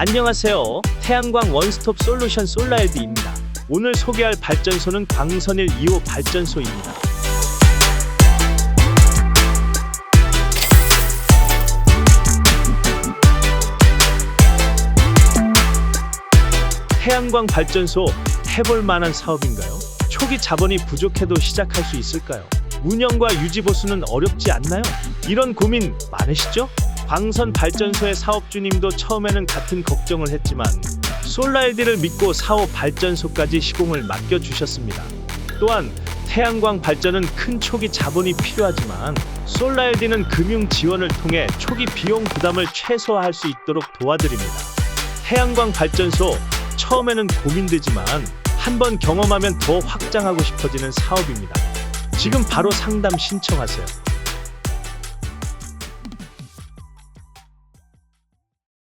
안녕하세요. 태양광 원스톱 솔루션 솔라엘디입니다. 오늘 소개할 발전소는 광선일 2호 발전소입니다. 태양광 발전소 해볼 만한 사업인가요? 초기 자본이 부족해도 시작할 수 있을까요? 운영과 유지 보수는 어렵지 않나요? 이런 고민 많으시죠? 광선 발전소의 사업주님도 처음에는 같은 걱정을 했지만 솔라엘디를 믿고 사업 발전소까지 시공을 맡겨주셨습니다. 또한 태양광 발전은 큰 초기 자본이 필요하지만 솔라엘디는 금융 지원을 통해 초기 비용 부담을 최소화할 수 있도록 도와드립니다. 태양광 발전소 처음에는 고민되지만 한번 경험하면 더 확장하고 싶어지는 사업입니다. 지금 바로 상담 신청하세요.